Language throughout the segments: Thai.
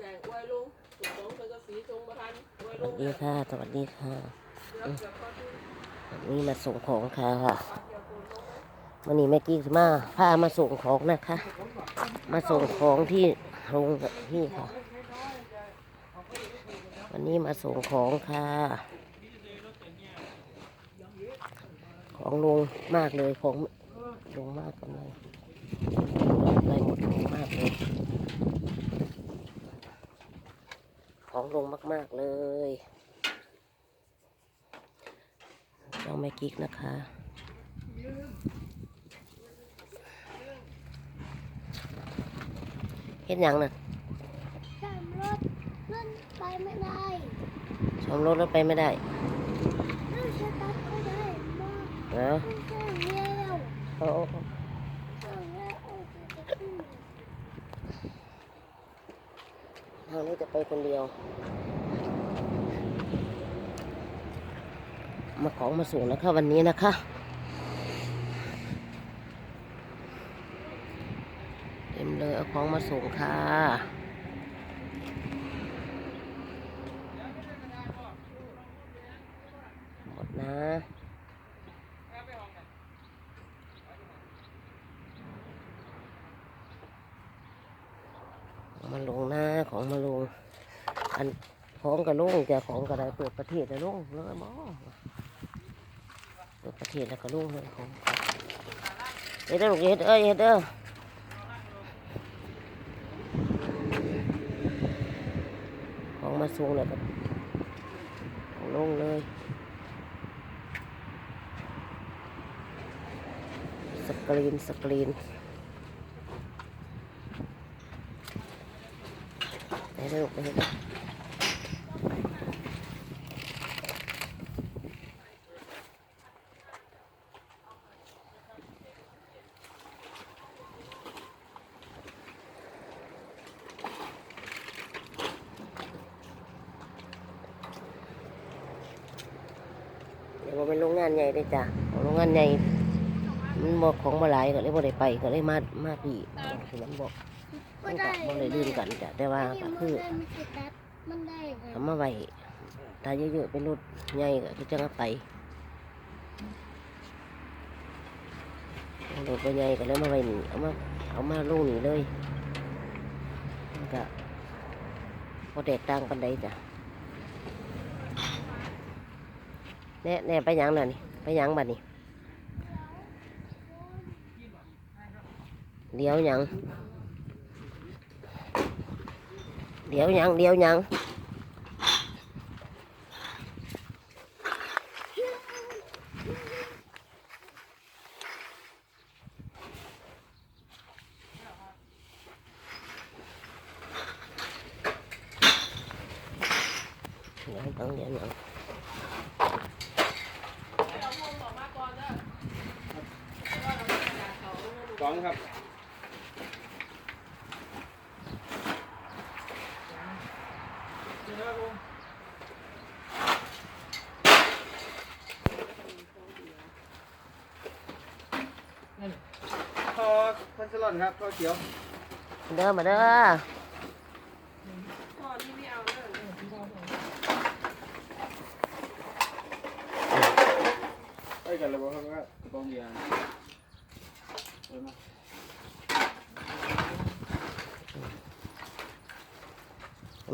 แดงอวยลุงถูกต้องเป็นกระสีจงประทันอวยสลุวังสดีค่ะสวัสดีค่ะเดี๋ยวเดี๋ยวพอดูวันนี้มาส่งของค่ะค่ะปากเกี่ยวปูนลงไหมวันนี้แม่กี้มาพามาส่งของนะคะ มาส่งของที่โรงที่ค่ะ วันนี้มาส่งของค่ะ ของลงมากเลยของลงมากกันเลยไรหมดลงมากเลย ของลงมาก ๆ เลยเจ้าแม่กิ๊กนะคะ เห็นยังน่ะจำรถนั่นไปไม่ได้ชมรถแล้วไปไม่ได้นั่นสตาร์ทไม่ได้มากเนาะมันจะเร็ว เอาเอาเอา เอาแล้วเอาจะขึ้น ทางนี้จะไปคนเดียว มาของมาส่งนะคะวันนี้นะคะเต็มเลยเอาของมาส่งค่ะหมดนะมาลงหน้า ของมาลง อันของกระลงจะของกระไดเปิดประเทศแล้วลงแล้วก็บอเปิดประเทศแล้วก็ลงเลยของเฮ็ดเด้อลูกเฮ็ดเอ้ยเฮ็ดเด้อของมาสูงเลยก็ของลงเลยสกรีนสกรีน ไปเร็วไปเร็วเดี๋ยวว่าเป็นโรงงานใหญ่เลยจ้ะโรงงานใหญ่มันบอกของมาหลายก็เลยบ่ได้ไปก็เลยมา มาพี่คือมันบอก ม่มันได้ก็บ่ได้ลื่นกันจ้ะแต่ว่าก็คือมันสตาร์ทมันได้เลยเอามาไว้ถ้าเยอะๆเป็นรถใหญ่ก็คือจะเอาไปรถบ่ใหญ่ก็เลยมาไว้นี่เอามาเอามาลงนี่เลยมันก็พอแตกต่างปันใดจ้ะแน่แน่ไปหยังน่ะนี่ไปหยังบัดนี่เดี๋ยวหยัง เดี๋ยวหยังเดี๋ยวหยังเดี๋ยวต้องเดี๋ยวหยังเอาพวกออกมาก่อนเด้อเพราะว่าเราไม่ได้เขาลงมาดู สองครับ ทอ พัชรอนครับทอเขียวเด้อมาเด้อพ่อนี่ไม่เอาเด้อไปกันเลยบ่ครับว่ากองเบียร์ไปมา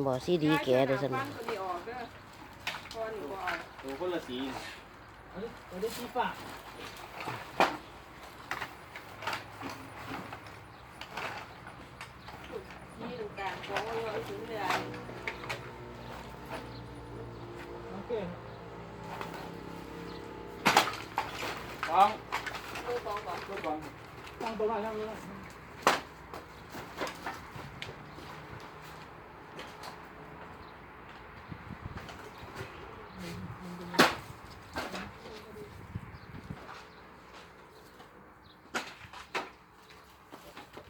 บ่ซีดีแกเด้อสันฟันตัวนี้ออกเด้อพ่อนี่บ่เอาตัวคนละสียี่หนึ่งกลางของว่าเอาถึงเลย สองมือสองก่อนรถสองตั้งตัวมาตั้งตัวมา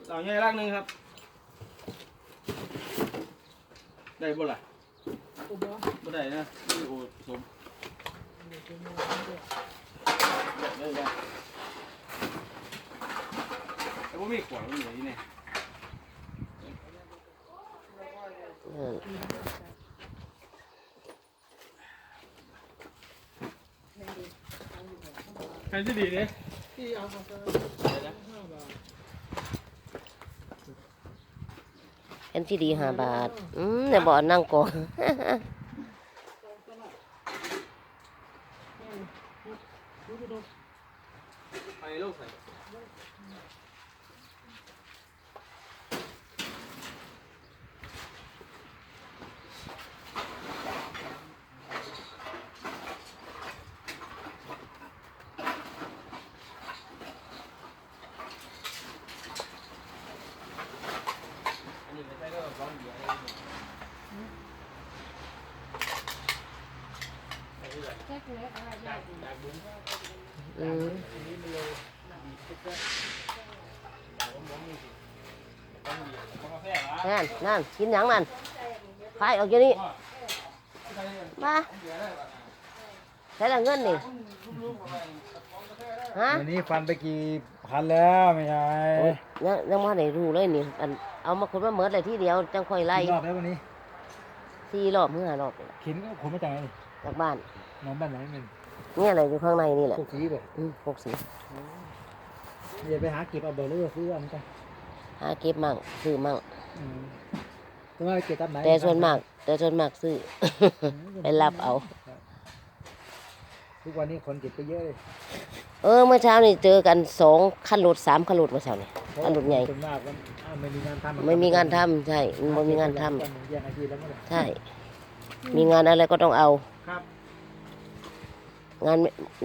เอาใหญ่รักหนึ่งครับ ได้บ่ล่ะ บ้าบ่ได้นะนี่โอ้สมได้ได้แต่ว่ามีขวางอยู่ที่นี่เเออใครจะดีเนี่ยที่เอาของเธอห้าบาท แอนที่ดีห้าบาท อืมเนี่ยบอกนั่งก่อนดูดูดูไปโลกใส่ อันนี้ไม่ใช่ก็ร้อนเบียร์เลย แค่เล็กอะไรใหญ่อยากบุ้งอืมอันนี้มันเลยดีสุดเลยอยากบุ้งบุ้งนี่สิต้องเบียร์ต้องกาแฟเหรอนั่นนั่นกินหยังนั่นพายออกอยู่นี่ใช่เลยมาเบียร์ได้ป่ะใช้ละเงินนี่ลูกๆเข้าไปต้องกาแฟได้ฮะ วันนี้ฟันไปกี่พันแล้วไม่ใช่โอ้ยยังยังมาได้รู้เลยนี่อันเอามาคนมาเมิดเลยทีเดียวจังค่อยไล่กี่รอบแล้ววันนี้สี่รอบเมื่อรอบนี่ล่ะเข็นก็ขนมาจากไหนนี่จากบ้าน นอนบ้านไหนมันเนี่ยอะไรอยู่ข้างในนี่แหละพวกสีบอกอืมหกสิบอย่าไปหาเก็บเอาเบอร์เรือซื้อเอันกันหาเก็บมั่งซื้อมั่งอืมแต่ว่าเก็บตับไหนแต่ส่วนมาก แต่ส่วนมากซื้อไปรับเอา ทุกวันนี้คนเก็บไปเยอะเลย เออเมื่อเช้านี่เจอกันสองคันรถสามคันรถเมื่อเช้านี่คันรถใหญ่ส่วนมากมันอ้าวไม่มีงานทำไม่มีงานทำใช่มันบ่มีงานทำแย่งอาชีพแล้วมั้งเนี่ยใช่ มีงานอะไรก็ต้องเอาครับ งาน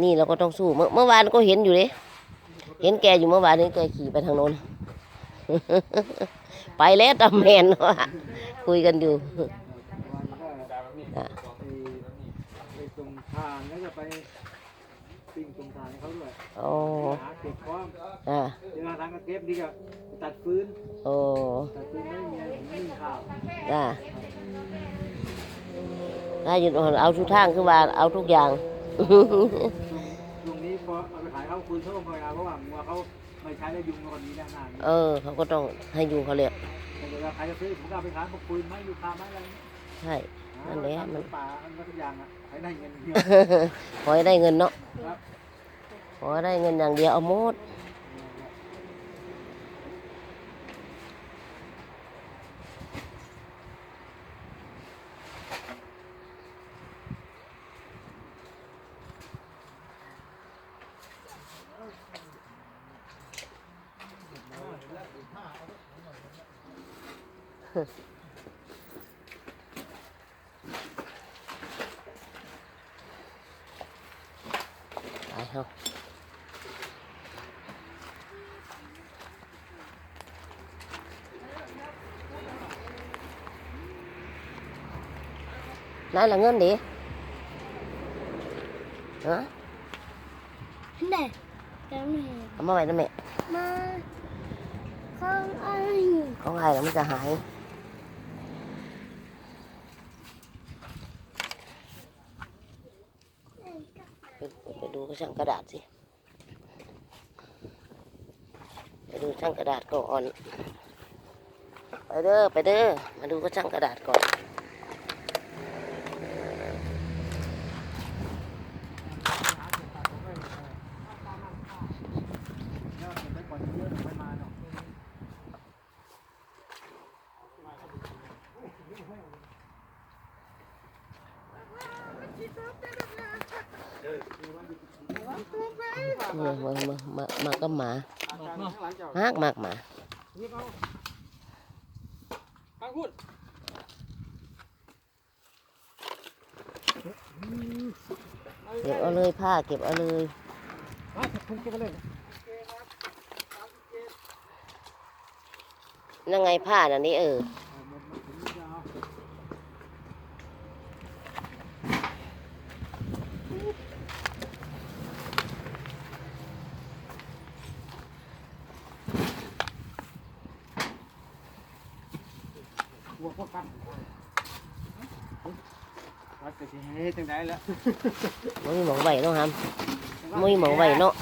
นี่เราก็ต้องสู้เมื่อเมื่อวานก็เห็นอยู่เลยเห็นแกอยู่เมื่อวานนี้แกขี่ไปทางโน้น ไปแล้วตาแมนว่าคุยกันอยู่วันก็ได้แบบนี้อะไปไปตรงทางแล้วก็ไปปิ้งตรงทางให้เขาด้วยโอ้หาเก็บพร้อมอ่าเดี๋ยวทางก็เก็บดีก็ตัดฟืนโอ้ตัดฟืนไม่มีอะไรไม่มีข้าวจ้าถ้าหยุดเอาทุกทางคือว่าเอาทุกอย่าง ตรงนี้พอเอาไปขายเขาฟืนเขาก็พอเอาเพราะว่างัวเขาไม่ใช้แล้วยุงคนนี้ด้านหน้านี้เออ เขาก็ต้องให้อยู่เขาเรียกแต่เวลาใครจะซื้อผมก็เอาไปขายพวกฟืนไม้ยูคาไม้อะไรนี้ใช่นั่นแหละมันป่ามันก็ทุกอย่างอะใช้ได้เงินเดียวขอให้ได้เงินเนาะครับขอให้ได้เงินอย่างเดียวเอาหมด ไปเฮาได้ละเงินดิฮะแน่จะมีเอามาไว้นะแม่ มาข้างไอ้ ของใครแล้วมันจะหาย ไปไป ดูกระช่างกระดาษสิ ไปดูช่างกระดาษก่อน ไปเด้อ ไปเด้อ มาดูกระช่างกระดาษก่อนแล้ มามามามากับหมาหากมากหมาข้างคุณเก็บเอาเลยผ้าเก็บเอาเลยอะคุณเก็บเลยนั่งไงผ้าน่ะนี่เออ เอาหมดมาถึงจะเอา หัวพวกกัน วัดจะเฮ็ดจังไดแล้วมันมีหมองไหวเนาะฮัมมันมีหมองไหวเนาะ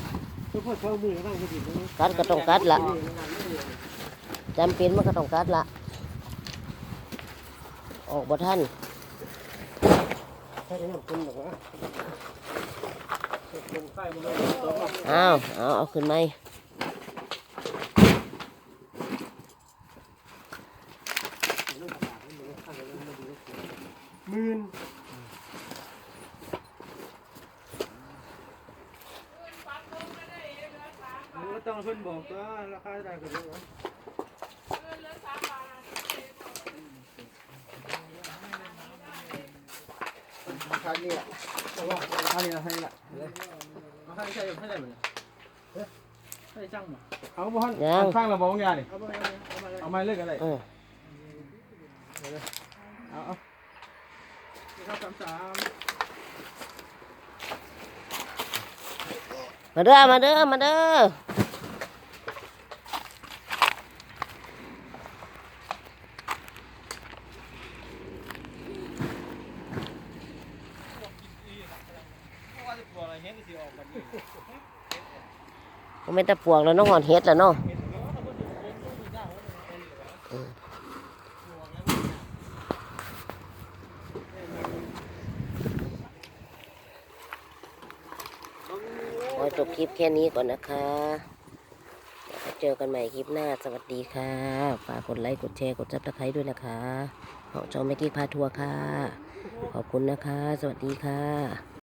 ทุกคนเข้ามือนั่งก็ผิดนะกัดก็ต้องกัดละจำเป็นมันก็ต้องกัดละออกบ่ท่านใช่ไหมคุณบอกว่าลงใต้มันเลยตกมาอ้าวเอาเอาขึ้นไหม หมื่น ก็ต้องเพิ่นบอ กว่าราคาได้ก็เยอะคันนี้อะคันนี้ละคันนี้ละเอาคันนี้ใช่ใช่ไหมใช่ช่างมาเอาบ่ฮันข้างเราบอกว่าไงนี่เอาไปเอาไปเอาไม้เลิกอะไรเออเอาเอาครับสามสามมาเด้อ มาเด้อ มาเด้อ ว่าจะตัวอะไรเห็นสิออกแบบนี้ ก็ไม่ตะปวงแล้วน้องหอนเฮ็ดแล้วเนาะขอจบคลิปแค่นี้ก่อนนะคะเจอกันใหม่คลิปหน้า สวัสดีค่ะ ฝากกดไลค์ กดแชร์ กดซับสไครต์ด้วยนะคะของจอมแม็กกี้พาทัวร์ค่ะ ขอบคุณนะคะ สวัสดีค่ะ